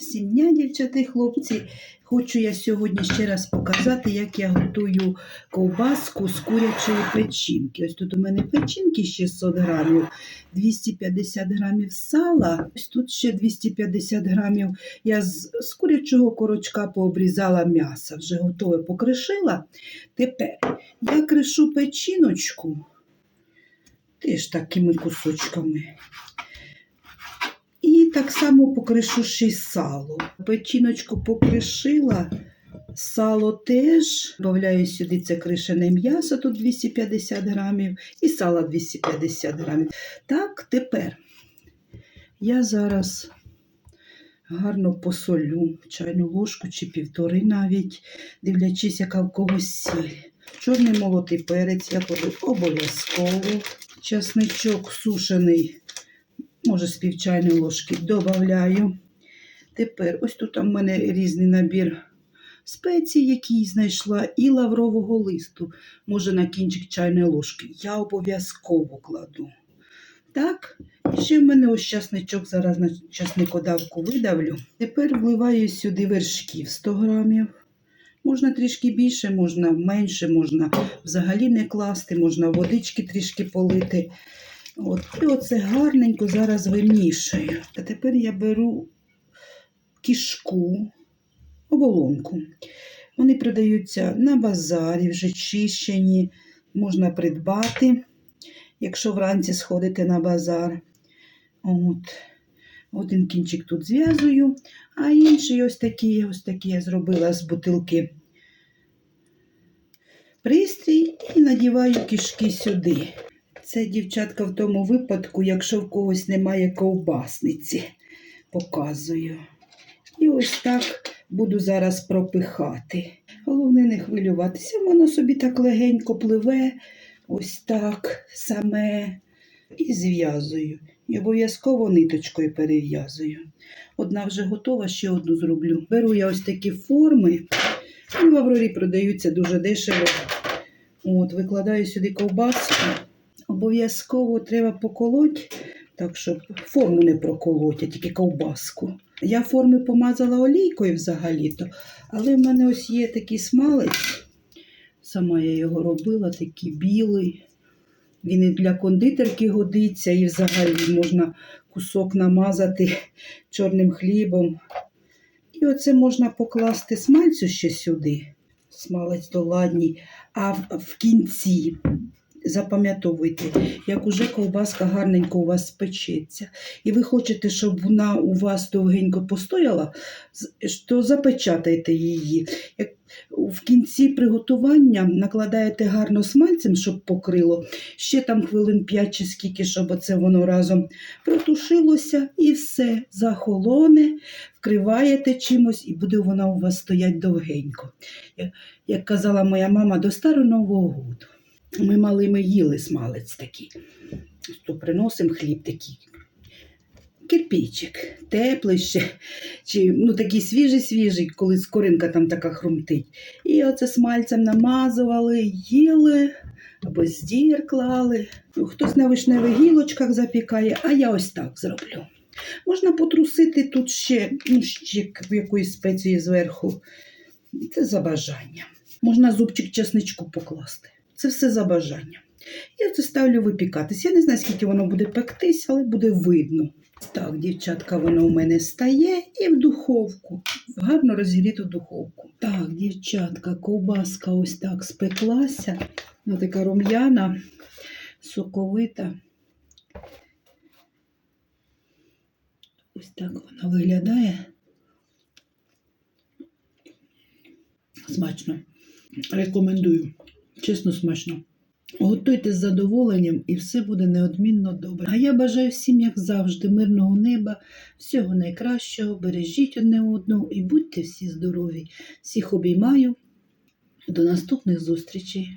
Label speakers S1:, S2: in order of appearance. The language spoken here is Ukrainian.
S1: всім дня, дівчата і хлопці. Хочу я сьогодні ще раз показати, як я готую ковбаску з курячої печінки. Ось тут у мене печінки 600 грамів, 250 грамів сала. Ось тут ще 250 грамів. Я з, з курячого корочка пообрізала м'ясо, вже готове покришила. Тепер я кришу печіночку теж такими кусочками. Так само покришу сало. Печіночку покришила, сало теж. Добавляю сюди це кришене м'ясо, тут 250 грамів, і сало 250 грамів. Так, тепер я зараз гарно посолю чайну ложку чи півтори навіть, дивлячись, яка в когось сіль. Чорний молотий перець я кладу обов'язково. Часничок сушений може з півчайної ложки додаю. Тепер ось тут у мене різний набір спецій, який знайшла, і лаврового листу, може на кінчик чайної ложки. Я обов'язково кладу. Так, і ще в мене ось часничок, зараз на часникодавку видавлю. Тепер вливаю сюди вершків 100 грамів. Можна трішки більше, можна менше, можна взагалі не класти, можна водички трішки полити. От, і оце гарненько зараз вимішую. А тепер я беру кішку, оболонку. Вони продаються на базарі, вже чищені, можна придбати, якщо вранці сходите на базар. От. Один кінчик тут зв'язую, а інший ось такий, ось такий я зробила з бутилки пристрій і надіваю кишки сюди. Це, дівчатка, в тому випадку, якщо в когось немає ковбасниці, показую. І ось так буду зараз пропихати. Головне не хвилюватися, воно собі так легенько пливе, ось так саме. І зв'язую. І обов'язково ниточкою перев'язую. Одна вже готова, ще одну зроблю. Беру я ось такі форми. І в Аврорі продаються дуже дешево. От, викладаю сюди ковбаску. Обов'язково треба поколоть, так щоб форму не проколоть, а тільки ковбаску. Я форми помазала олійкою взагалі-то, але в мене ось є такий смалець. Сама я його робила, такий білий. Він і для кондитерки годиться, і взагалі можна кусок намазати чорним хлібом. І оце можна покласти смальцю ще сюди, смалець доладній, а в, в кінці запам'ятовуйте, як уже ковбаска гарненько у вас спечеться, і ви хочете, щоб вона у вас довгенько постояла, то запечатайте її. Як в кінці приготування накладаєте гарно смальцем, щоб покрило, ще там хвилин 5 чи скільки, щоб оце воно разом протушилося, і все захолоне, вкриваєте чимось, і буде вона у вас стоять довгенько. Як, казала моя мама, до старого Нового року. Ми малими їли смалець такий. То приносимо хліб такий. Кирпичик, теплий ще, чи ну такий свіжий-свіжий, коли скоринка там така хрумтить. І оце смальцем намазували, їли або здір клали. Ну, Хтось на вишневих гілочках запікає, а я ось так зроблю. Можна потрусити тут ще, ну, ще якоїсь спеції зверху. Це за бажанням. Можна зубчик чесничку покласти. Це все за бажанням. Я це ставлю випікатись. Я не знаю, скільки воно буде пектись, але буде видно. Так, дівчатка, воно у мене стає і в духовку. В гарно розігріту духовку. Так, дівчатка, ковбаска ось так спеклася. Вона така рум'яна, соковита. Ось так вона виглядає. Смачно. Рекомендую. Чесно, смачно. Готуйте з задоволенням і все буде неодмінно добре. А я бажаю всім, як завжди, мирного неба, всього найкращого, бережіть одне одного і будьте всі здорові. Всіх обіймаю. До наступних зустрічей.